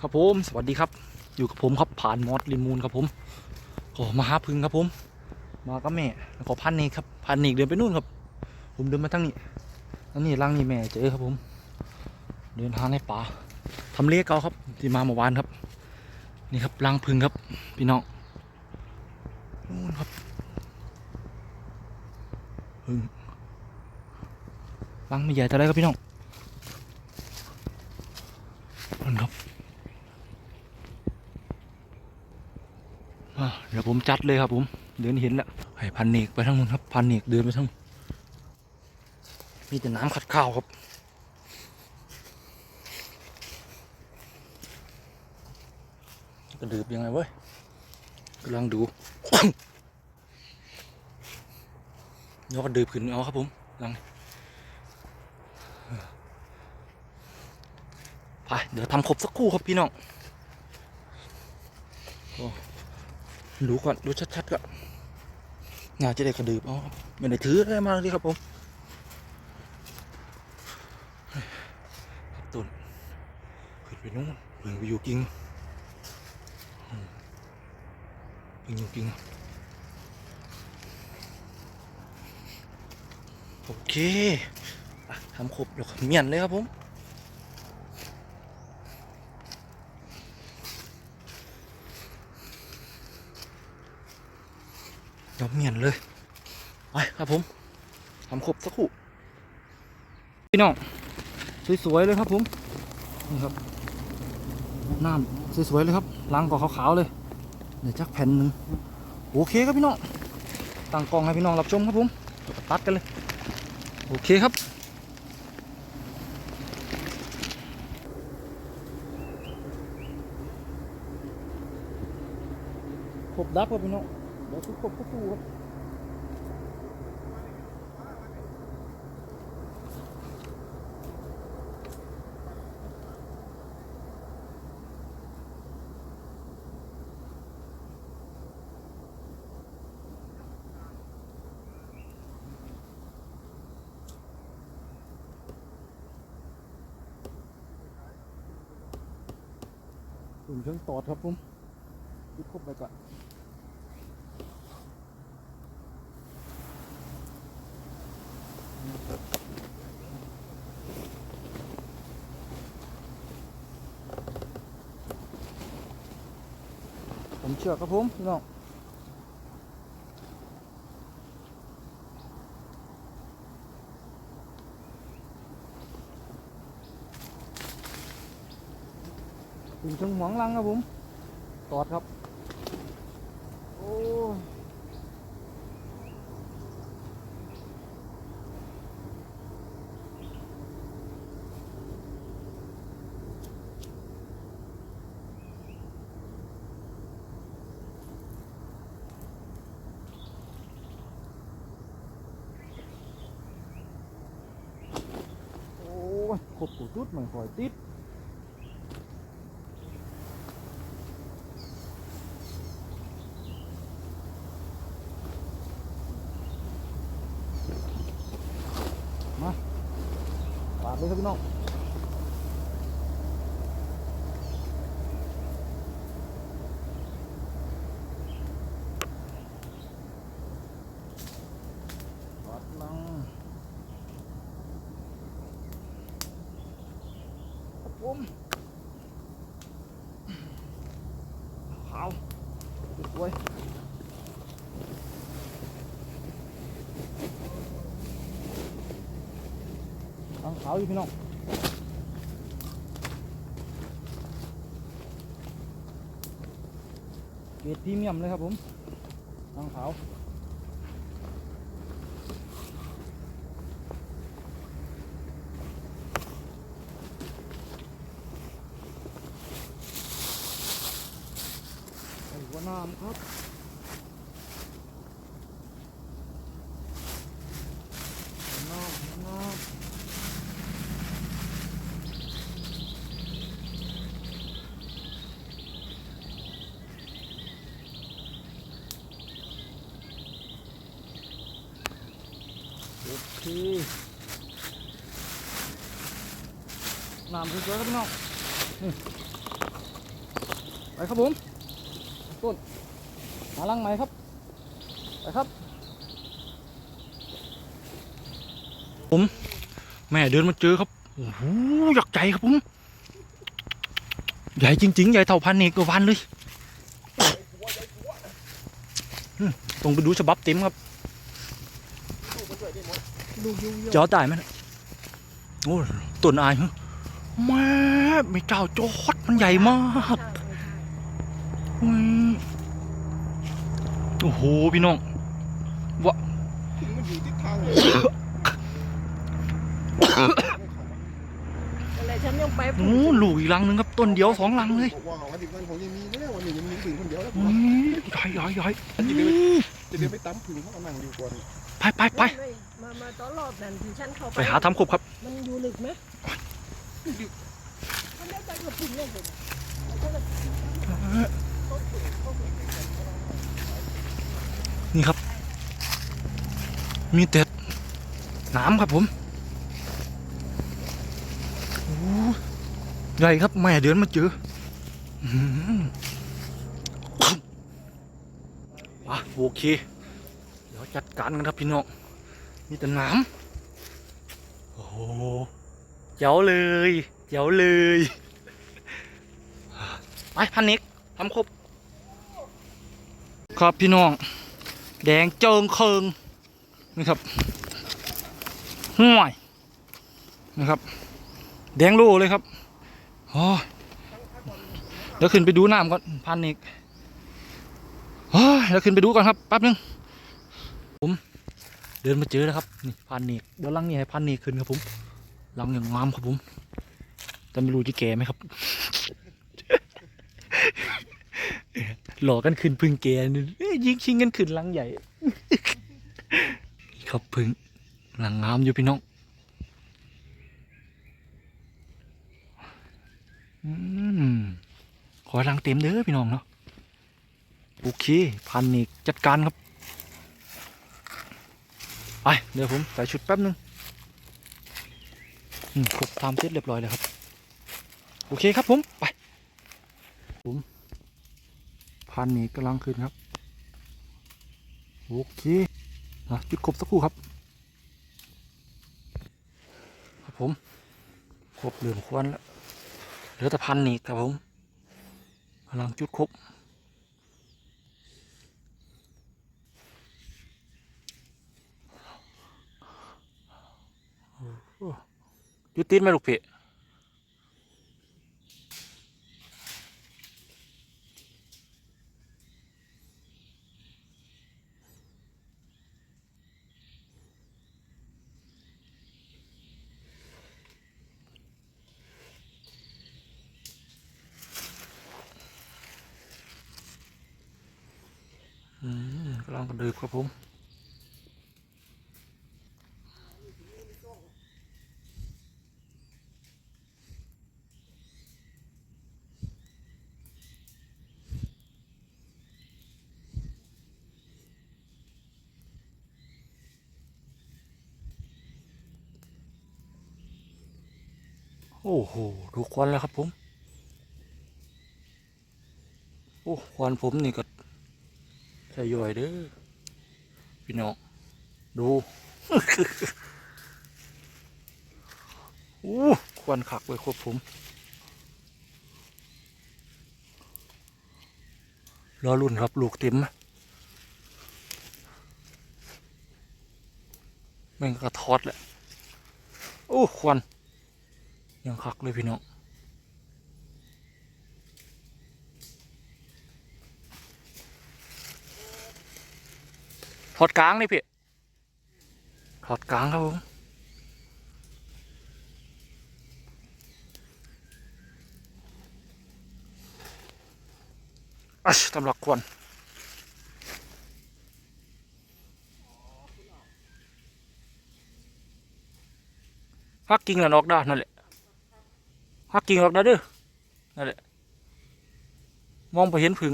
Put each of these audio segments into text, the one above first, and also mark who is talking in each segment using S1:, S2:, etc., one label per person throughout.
S1: ครับผมสวัสดีครับ อยู่กับผมครับผ่านมอสลิมูลครับผมก็มาหาพึ่งครับผม มากับแม่แล้วก็พันเนกครับพันเนกเดินไปนู่นครับ ผมเดินมาทางนี้อันนี้รังนี่แม่เจอครับผม เดินทางในป่าทำเลเก่าครับ ที่มาเมื่อวานครับ นี่ครับรังพึ่งครับ พี่น้องนู่นครับ พึ่งรังไม่ใหญ่เท่าไรครับพี่น้องนั่นครับเดี๋ยวผมจัดเลยครับผมเดินเห็นแล้วให้พันเนกไปทางนู้นครับพันเนกเดินไปทางมีแต่น้ำขัดข้าวครับกระดืบยังไงเว้ยกำลังดู ยกกระดืบขึ้นเอาครับผมลังไปเดี๋ยวทำครบสักคู่ครับพี่น้องดูก่อนดูชัดๆก่อนน่าจะได้กระดืบอ๋อไม่ได้ถืออะไรมาเลยครับผมต้นขึ้นไปนู้นเพิ่งไปอยู่กิ่งอืมเพิ่งอยู่กิ่ง โอเคทำครบแล้วก็เมียนเลยครับผมเดี๋ยวเมียนเลยไปครับผมทำครบสักครู่พี่น้องสวยๆเลยครับผมนี่ครับน้ำสวยๆเลยครับล้างก่อขาวๆเลยเดี๋ยวจักแผ่นหนึ่งโอเคครับพี่น้องตั้งกล้องให้พี่น้องรับชมครับผมตัดกันเลย โอเคครับครบดับครับพี่น้องเดี๋ยวทุกครบทุกตู้ครับ ถุงเครื่องตอดครับผมยึดครบไปก่อนผมเชื่อครับผมพี่น้อง ถึงชงหวงลังครับผมตอดครับโอ้โอ้ยขบกูจุดมันคอยติด ปาดเลยครับพี่น้อาดลังครับผมขาลังขาวอยู่พี่น้อง เก รีเมียมเลยครับผมทางขาวหัวน้ำครับ คืน้ำสวยๆครับพี่น้องไปครับผมต้นมาลังใหม่ครับ ไปครับ ผม แม่เดินมาเจอครับโอ้โหอยากใจครับผม ใหญ่จริงๆ ใหญ่เท่าพันเอกกวาวันเลยต้องไปดูฉบับเต็มครับ
S2: ดูยูยู
S1: จอตายไหมนะโอ้ต้นอายเหรอแม่ไม่เจ้าจอดมันใหญ่มากอุ้ยโอ้โหพี่น้อง
S2: มันอยู่ทิศทางเลยอะไรฉันยังไป
S1: โอ้ลูกอีกลังหนึงครับต้นเดียวสองลังเลย
S2: บอกว่าวันที่วันของยังมีนะวันนี้ยังมีถึงคนเดียวแล้ว
S1: อุ้ยใหญ่ใหญ่ใหญ่
S2: จะเดินไปตั้มผึ่งเขาเอานั่งอยู่ก่อน
S1: ไปไปไป
S3: มามาตอนรอบนั้นที่ฉันเข้าไป
S1: ไปหาทำครบครับ
S3: มันอยู่ลึกไหมมันได้ไปกับปุ่นเลย
S1: นี่ครับ มีแต่น้ำครับผมโอ้ใหญ่ครับแม่เดือนมาเจออื้อหืออะโอเค เดี๋ยวจัดการกันครับพี่น้อง มีแต่น้ำโอ้โหเจ๋วเลยเจ๋วเลยไปพันนิกทำครบ ครับพี่น้อง แดงเจิงเคิงนี่ครับห่วยนะครับ แดงโลเลยครับโอ้ยเดี๋ยวขึ้นไปดูน้ำก่อนพันอีกโอ้ยเดี๋ยวขึ้นไปดูก่อนครับแป๊บนึงผม เดินมาเจอแล้วครับนี่พันอีกเดี๋ยวลังนี่ให้พันอีขึ้นครับผมลังอย่างงามครับผมแต่ไม่รู้จะแก่ไหมครับ หลอกกันขึ้นพึ่งแกนี่เอ้ยยิงชิงกันขึ้นลังใหญ่ครับพึ่งลังงามอยู่พี่น้องอืมขอให้ลังเต็มเด้อพี่น้องเนาะโอเคพันนี่จัดการครับ ไปเดี๋ยวผมใส่ชุดแป๊บนึงครบทำเสร็จเรียบร้อยแล้วครับ โอเคครับผม ไป ผมพันนี่กำลังขึ้นครับ โอเคนะจุดครบสักครู่ครับ ครับผม ครบเหลือมควรแล้ว เหลือแต่พันนี่ครับผมกำลังจุดครบโอ้โห จุติดไหมลูกเพะอืมกำลังกระดืบครับผม โอ้โห ดูควันแล้วครับผม โอ้ควันผมนี่ก็ใส่ย่อยเด้อ พี่น้อง ดู โอ้ควันขักไว้ครบผมรอรุ่นครับ ลูกเต็มไมแม่งกระทอดแหละ โอ้ ควัน ยังขักเลยพี่น้องถอดกลางนี่พี่ถอดกลางครับผมอัชตำลักควันฮักกิ่งแล้วนอกได้นั่นแหละ ฮักกิ่งออกได้านเด้อนั่นแหละมองไปเห็นผึ่ง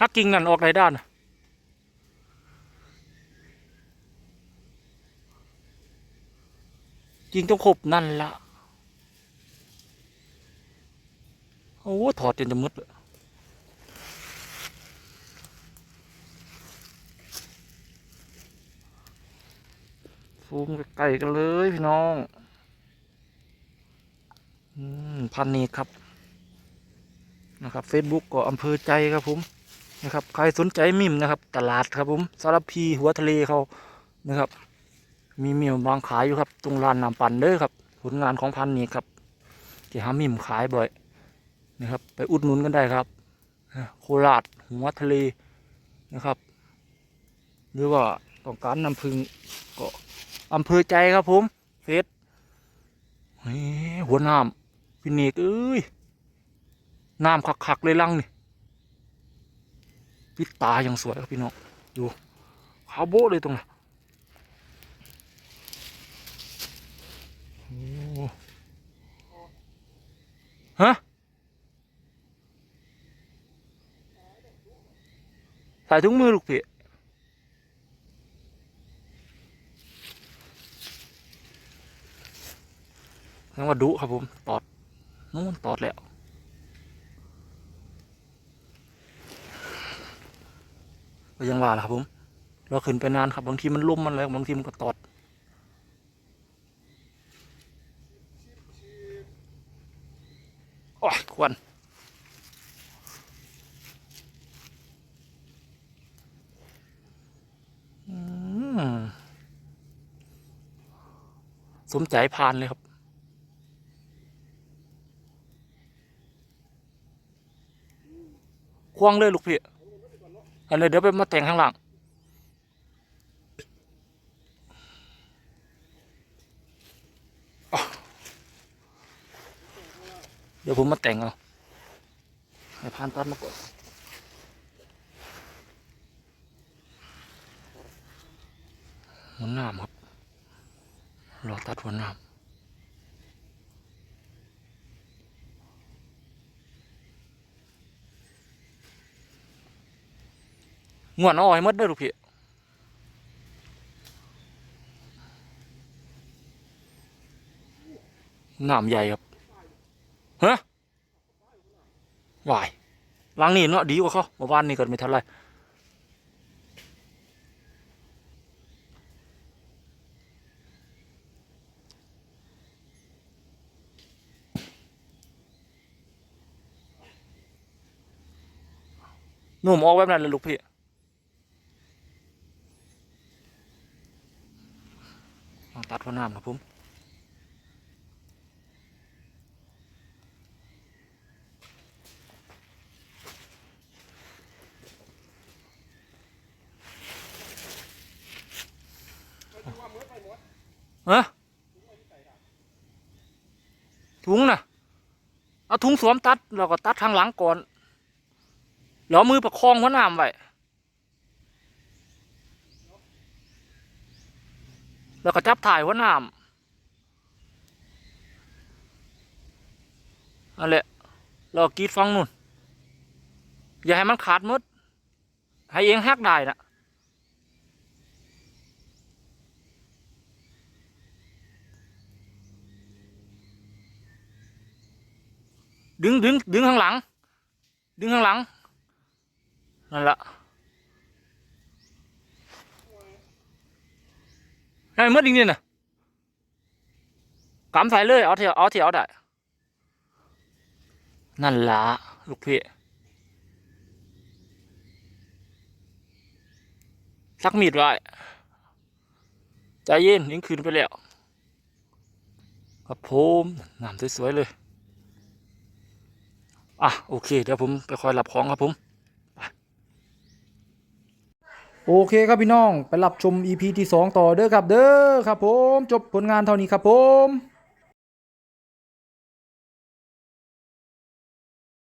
S1: ฮักกิ่งนั่นออกได้ด้านน่ะจยิงเจ้าขบนั่นละโอ้ถอดจนจะมืดเลยซูมใกล้ๆกันเลยพี่น้อง พันนี้ครับนะครับ Facebook ก็อำเภอใจครับผมนะครับ ใครสนใจมิมนะครับ ตลาดครับผมสารพีหัวทะเลเขานะครับ มีมิมวางขายอยู่ครับ ตรงลานน้ำปั่นเด้อครับ ผลงานของพันนี้ครับที่หามิมขายบ่อยนะครับ ไปอุดหนุนกันได้ครับโคราชหัวทะเลนะครับ หรือว่าต้องการนำพึ่งก็อำเภอใจครับผมเฟสหัวน้ำ พี่เนกเอ้ยน้ำคักๆเลยลังนี่พิตาอยังสวยครับพี่น้องดูขาวโบ๊ะเลยตรงนั้นฮะใส่ถุงมือลูกพี่นั่นว่าดุครับผมตอด นู่นตอดแล้วก็ยังว่าล่ะครับผม เราขึ้นไปนานครับบางทีมันล่มมันแล้วบางทีมันก็ตอดโอ้ยควันสมใจพานเลยครับ ควงเลยลูกพี่อันนี้เดี๋ยวไปมาแต่งข้างหลังเดี๋ยวผมมาแต่งเอาให้พานตัดมาก่อนหัวหน้ามครับรอตัดหัวหน้าม งวนเอาอ้อยหมดเด้อลูกพี่น้ำใหญ่ครับฮะวายหลังนี่เนาะดีกว่าเขาเมื่อวานนี่ก็ไม่เท่าไรหนุ่มออกแบบนั้นเลยลูกพี่ ลองตัดหัว น้ำครับผมฮะถุงนะเอาถุงสวมตัดแล้วก็ตัดทางหลังก่อนแล้วมือประคองหัวน้ำไว้ แล้วก็จับถ่ายหัวน้ำนั่นแหละเรากรีดฟังนู่น อย่าให้มันขาดมด ให้เองหักได้นะดึงดึงดึงข้างหลัง ดึงข้างหลัง นั่นแหละ ให้หมดจริงๆนะกำใส่เลยเอาเถียวเอาเถียวได้ นั่นละลูกพี่สักมีดไว้ใจเย็นยิงคืนไปแล้วครับผมน้ำสวยๆเลย อะ โอเค เดี๋ยวผมไปคอยรับของครับผม โอเคครับพี่น้อง ไปรับชม EP ที่ 2 ต่อเด้อครับเด้อครับผม จบผลงานเท่านี้ครับผม